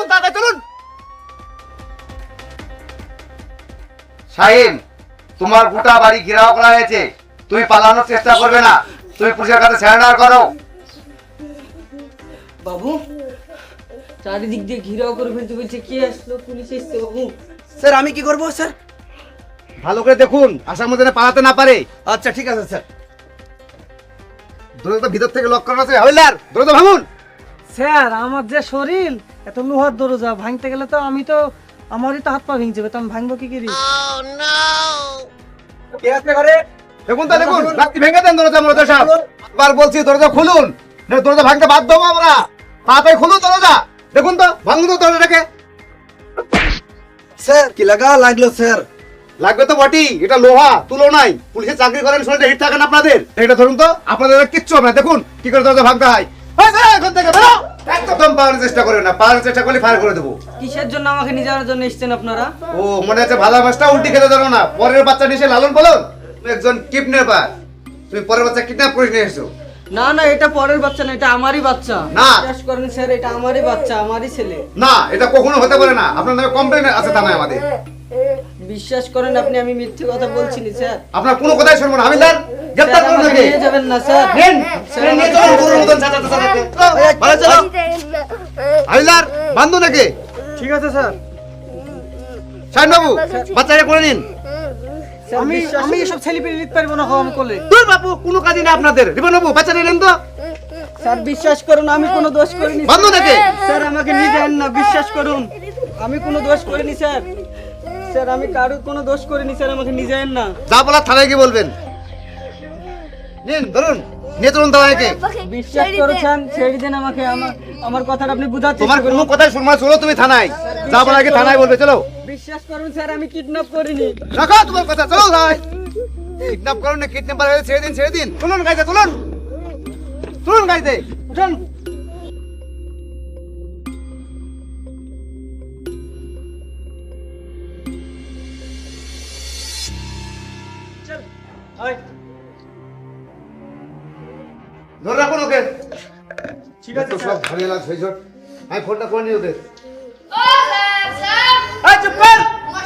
চলুন তাড়াতাড়ি চলুন। শাহিন তোমার গোটা বাড়ি ঘেরাও করা হয়েছে। তুমি পালানোর চেষ্টা করবে না। তুমি পুলিশের কাছে স্যারেন্ডার করো। বাবু চারিদিক দিয়ে ঘিরাও করে ফেলতে বলছে কে আসলো পুলিশ এসছে বাবু? স্যার আমি কি করব স্যার? ভালো করে দেখুন আসার মধ্যে পালাতে না পারে। আচ্ছা ঠিক আছে স্যার। দরজা ভিতর থেকে লক করা আছে। হাবিলদার স্যার আমার যে শরীর এত লোহার দরজা ভাঙতে গেলে তো আমি তো আমারই তো হাত পা ভেঙে যাবে তো আমি ভাঙবো কি করি? কে আছে ঘরে? দেখুন তো দেখুন রাত্রি ভেঙে দেন দরজা মরজা সাহেব এবার বলছি দরজা খুলুন। না দরজা ভাঙতে বাধ্য হব আমরা। তাড়াতাড়ি খুলুন দরজা। দেখুন তো ভাঙুন তো দরজাটাকে। স্যার কি লাগা লাগল স্যার? লাগবে তো বটি এটা লোহা তুলো নাই পুলিশে চাকরি করেন শরীরে হিট থাকে না আপনাদের। এটা ধরুন তো আপনাদের কিচ্ছু হবে না। দেখুন কি করে দরজা ভাঙতে হয়। এখান থেকে বেরো। একদম পাওয়ার চেষ্টা করেন না পাওয়ার চেষ্টা করলে ফায়ার করে দেবো। কিসের জন্য আমাকে নিয়ে যাওয়ার জন্য এসেছেন আপনারা? ও মনে হচ্ছে ভালোবাসটা উল্টি খেতে ধরো না পরের বাচ্চা নিয়ে এসে লালন পালন? তুমি একজন কিডন্যাপার তুমি পরের বাচ্চা কিডন্যাপ করে নিয়ে এসছো। না না এটা পরের বাচ্চা না এটা আমারই বাচ্চা। না। বিশ্বাস করেন স্যার এটা আমারই বাচ্চা আমারই ছেলে। না এটা কখনো হতে পারে না। আপনার নামে কমপ্লেন আছে থানায় আমাদের। বিশ্বাস করেন আপনি আমি মিথ্যে কথা বলছি না স্যার। আপনার কোনো কথাই শুনব না। হাবিলদার গ্রেপ্তার স্যার, করুন আমাকে নিয়ে যাবেন না স্যার। নেন ছেড়ে নিয়ে চলুন গরুর মতন চাচাতে চাচাতে ভালো চলো। হাবিলদার বান্ধব নাকি? ঠিক আছে স্যার। শাহিন বাবু বাচ্চাকে করে নিন। স্যার, আমি আমি এসব ছেলে পেলে নিতে পারব না হো আমি করলে তুই বাবু কোনো কাজই না আপনাদের। রিপন বাবু বাচ্চা নিলেন তো। স্যার বিশ্বাস করুন আমি কোনো দোষ করিনি বান্ধব নাকি? স্যার আমাকে নিয়ে যান না বিশ্বাস করুন। আমি কোনো দোষ করিনি স্যার। স্যার আমি কারও কোনো দোষ করিনি স্যার আমাকে নিয়ে যান না। যা বলার থানায় গিয়ে বলবেন। নিন ধরুন নিয়ে থানায় বিশ্বাস করেছেন? ছেড়ে দেন আমাকে আমার আমার কথাটা আপনি বুঝার তোমার করুন। কোনো কথাই শুনবা চলো তুমি থানায়। যা বলার আগে থানায় বলবে চলো। বিশ্বাস করুন স্যার আমি কিডন্যাপ করিনি। রাখো তোমার কথা চলো ভাই কিডন্যাপ করুন না কিডন্যাপার হয়ে ছেড়ে দিন ছেড়ে দিন। চলুন গাইতে চলুন। চলুন গাইতে উঠুন। ধরে রাখুন ওকে। ঠিক আছে সব ভালো লাগছে সেই আমি ফোনটা করে নি ওদের চুপ কর। তোমার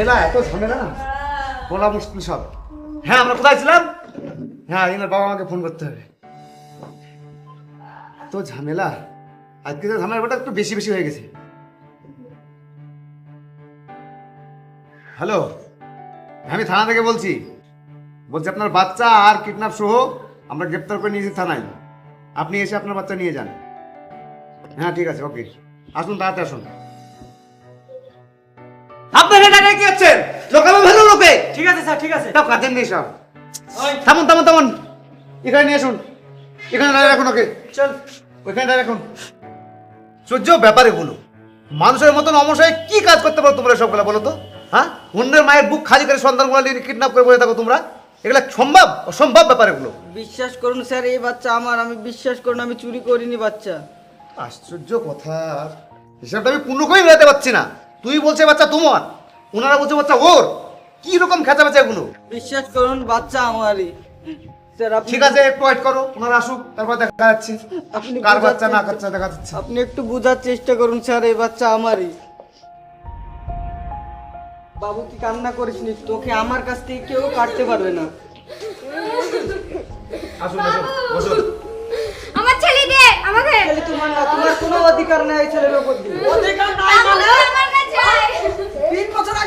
ঝামেলা, এত ঝামেলা? বলা মুশকিল সব। হ্যাঁ আমরা কোথায় ছিলাম? হ্যাঁ এনার বাবা আমাকে ফোন করতে হবে। তো ঝামেলা। আজকে তো ঝামেলাটা একটু বেশি বেশি হয়ে গেছে। হ্যালো আমি থানা থেকে বলছি। বলছি, আপনার বাচ্চা আর কিডন্যাপ সহ আমরা গ্রেপ্তার করে নিয়েছি থানায়। আপনি এসে আপনার বাচ্চা নিয়ে যান। হ্যাঁ ঠিক আছে ওকে আসুন, তাড়াতাড়ি আসুন। ভালো লোকে। ঠিক আছে স্যার ঠিক আছে। নেই সব থামুন থামুন থামুন। এখানে নিয়ে আসুন। এখানে দাঁড়িয়ে রাখুন ওকে। চল। ওইখানে দাঁড়িয়ে রাখুন। সহ্য ব্যাপারে বলো মানুষের মতন অমশায় কি কাজ করতে পারো তোমরা সবগুলা বলো তো? হ্যাঁ? অন্যের মায়ের বুক খালি করে সন্তানগুলো নিয়ে কিডন্যাপ করে বসে থাকো তোমরা। এগুলা সম্ভব? অসম্ভব ব্যাপার এগুলো। বিশ্বাস করুন স্যার এই বাচ্চা আমার। আমি বিশ্বাস করুন আমি চুরি করিনি বাচ্চা। আশ্চর্য কথা। হিসাবটা আমি পূর্ণ করেই মেলাতে পারছি না। তুই বলছে বাচ্চা তোমার। ওনারা বলছে বাচ্চা ওর কি রকম খেঁচা বেচা এগুলো? বিশ্বাস করুন বাচ্চা আমারই। স্যার আপনি ঠিক আছে একটু ওয়েট করো ওনারা আসুক তারপর দেখা যাচ্ছে। আপনি কার বাচ্চা না বাচ্চা দেখা যাচ্ছে। আপনি একটু বোঝার চেষ্টা করুন স্যার এই বাচ্চা আমারই। বাবু কি কান্না করিসনি তোকে আমার কাছ থেকে কেউ কাটতে পারবে না। আসুন আসুন বসুন। আমার ছেলে দে আমাকে। ছেলে তোমার না তোমার কোনো অধিকার নেই ছেলের উপর দিয়ে। অধিকার নাই মানে আমার না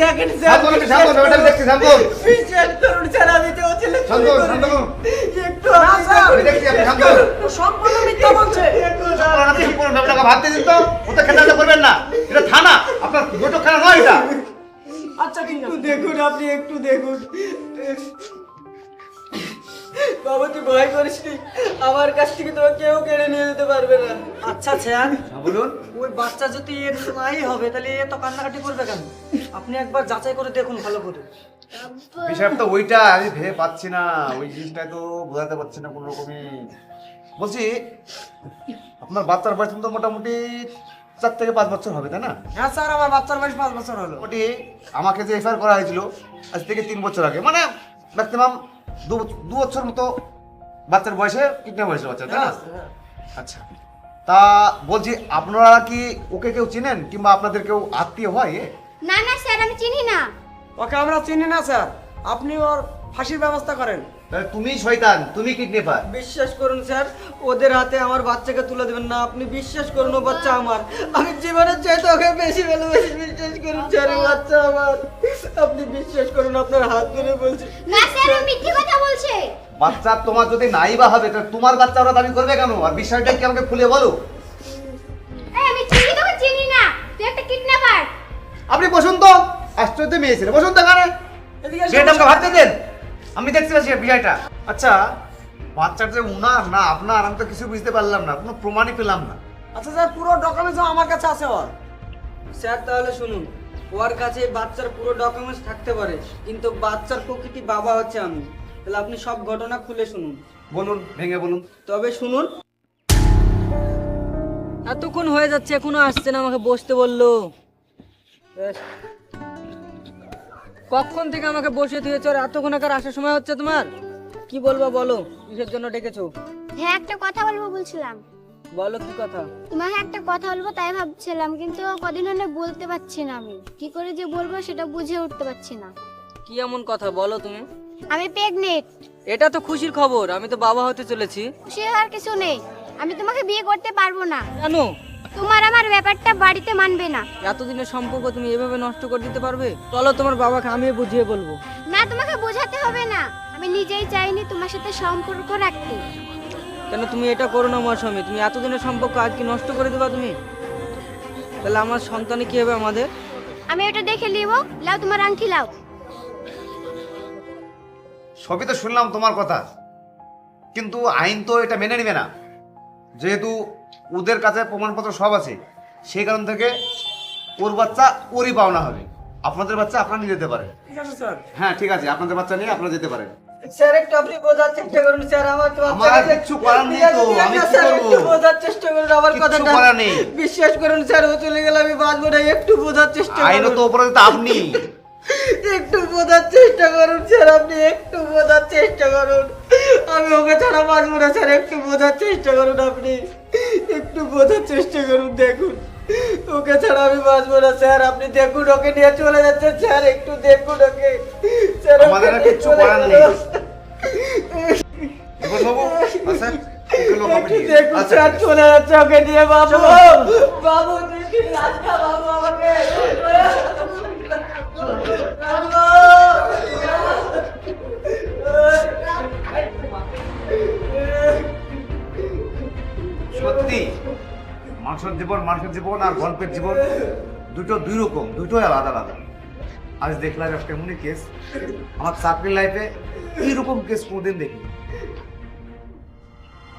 দেখেন আপনি। সম্পূর্ণ মিথ্যা বলছে। একটু আপনারা আপনি সম্পূর্ণ ব্যাপারটাকে ভাবতে দিন তো ওটা খেলাটা করবেন না। এটা থানা আপনার বৈঠকখানা নয় এটা। আচ্ছা ঠিক দেখুন আপনি একটু দেখুন। বাবা তুই ভয় করিস নি। আমার কাছ থেকে তোমাকে কেউ কেড়ে নিয়ে যেতে পারবে না। আচ্ছা স্যার হ্যাঁ, বলুন। ওই বাচ্চা যদি এর নাই হবে তাহলে এ তো কান্নাকাটি করবে কেন? আপনি একবার যাচাই করে দেখুন ভালো করে। বিষয়টা তো ওইটা আমি ভেবে পাচ্ছি না। ওই জিনিসটাই তো বোঝাতে পারছি না কোনো রকমই। বলছি আপনার বাচ্চার বয়স তো মোটামুটি চার থেকে পাঁচ বছর হবে তাই না? হ্যাঁ স্যার আমার বাচ্চার বয়স পাঁচ বছর হলো। মোটামুটি আমাকে যে এফআইআর করা হয়েছিল আজ থেকে তিন বছর আগে মানে ম্যাক্সিমাম দু বছর মতো বাচ্চার বয়সে কিডন্যাপ হয়েছিল বাচ্চা তাই না? আচ্ছা। তা বলছি আপনারা কি ওকে কেউ চিনেন কিংবা আপনাদের কেউ আত্মীয় হয়? না না স্যার আমি চিনি না। ওকে আমরা চিনি না স্যার। আপনি ওর ফাঁসির ব্যবস্থা করেন। তুমি শয়তান তুমি কিডন্যাপার। বিশ্বাস করুন স্যার ওদের হাতে আমার বাচ্চাকে তুলে দেবেন না। আপনি বিশ্বাস করুন ও বাচ্চা আমার। আমি জীবনের চাইতে ওকে বেশি ভালোবাসি। বিশ্বাস করুন স্যার ও বাচ্চা আমার। আপনি বিশ্বাস করুন আপনার হাত ধরে বলছি। না স্যার ও মিথ্যে কথা বলছে। বাচ্চা তোমার যদি নাই বা হবে তাহলে তোমার বাচ্চা ওরা দাবি করবে কেন? আর বিষয়টা কি আমাকে খুলে বলো? আশ্চর্য মেয়ে বসুন তো এখানে। আমাকে ভাবতে দেন। আমি দেখতে পাচ্ছি বিষয়টা আচ্ছা বাচ্চার যে উনার না আপনার আমি তো কিছু বুঝতে পারলাম না কোনো প্রমাণই পেলাম না। আচ্ছা স্যার পুরো ডকুমেন্টস আমার কাছে আছে ওর। স্যার তাহলে শুনুন ওর কাছে বাচ্চার পুরো ডকুমেন্টস থাকতে পারে কিন্তু বাচ্চার প্রকৃতি বাবা হচ্ছে আমি। তাহলে আপনি সব ঘটনা খুলে শুনুন। বলুন ভেঙে বলুন। তবে শুনুন। এতক্ষণ হয়ে যাচ্ছে এখনও আসছে না আমাকে বসতে বলল। কখন থেকে আমাকে বসে দিয়েছ আর এতক্ষণ একার আসার সময় হচ্ছে তোমার? কি বলব বলো? কিসের জন্য ডেকেছো? হ্যাঁ একটা কথা বলব বলছিলাম। বলো কি কথা? তোমাকে একটা কথা বলব তাই ভাবছিলাম কিন্তু কদিন হলে বলতে পারছি না আমি। কি করে যে বলব সেটা বুঝে উঠতে পারছি না। কি এমন কথা বলো তুমি? আমি প্রেগনেন্ট এটা তো খুশির খবর আমি তো বাবা হতে চলেছি। খুশি আর কিছু নেই। আমি তোমাকে বিয়ে করতে পারব না। জানো তোমার আমার ব্যাপারটা বাড়িতে মানবে না। এতদিনের সম্পর্ক তুমি এভাবে নষ্ট করে দিতে পারবে? চলো তোমার বাবাকে আমি বুঝিয়ে বলব। না তোমাকে বোঝাতে হবে না। আমি নিজেই চাইনি তোমার সাথে সম্পর্ক রাখতে। কেন তুমি এটা করো না আমার স্বামী তুমি এতদিনের সম্পর্ক আজ কি নষ্ট করে দেবা তুমি? তাহলে আমার সন্তানে কি হবে আমাদের? আমি এটা দেখে নিব। লাও তোমার আংটি লাও। সবই তো শুনলাম তোমার কথা। কিন্তু আইন তো এটা মেনে নেবে না। যেহেতু ওদের কাছে প্রমাণপত্র সব আছে। সেই কারণ থেকে ওর বাচ্চা ওরই পাওনা হবে। আপনাদের বাচ্চা আপনারা নিয়ে যেতে পারেন। ঠিক আছে স্যার। হ্যাঁ ঠিক আছে। আপনাদের বাচ্চা নিয়ে আপনারা যেতে পারেন। স্যার একটু আপনি বোঝার চেষ্টা করুন স্যার। আমার তো আমার আর করার নেই তো, আমি কি স্যার একটু বোঝার চেষ্টা করুন আমার করার নেই। বিশ্বাস করুন স্যার। ও চলে গেলে আমি বাঁচবো না একটু বোঝার চেষ্টা তো আপনি। একটু বোঝার চেষ্টা করুন স্যার আপনি একটু বোঝার চেষ্টা করুন। আমি ওকে ছাড়া বাঁচবো না স্যার একটু বোঝার চেষ্টা করুন আপনি। একটু বোঝার চেষ্টা করুন দেখুন। ওকে ছাড়া আমি বাঁচবো না স্যার আপনি দেখুন ওকে নিয়ে চলে যাচ্ছে স্যার একটু দেখুন ওকে। স্যার আমাদের চলে করার নেই। বাবু আপনি দেখুন আচ্ছা স্যার চলে যাচ্ছে ওকে নিয়ে বাবু। বাবু বাবু আমাকে? সত্যি, মানুষের জীবন মানুষের জীবন আর গল্পের জীবন দুটো দুই রকম, দুটোই আলাদা আলাদা। আজ দেখলাম একটা এমনই কেস আমার চাকরির লাইফে এইরকম কেস কোনোদিন দেখিনি।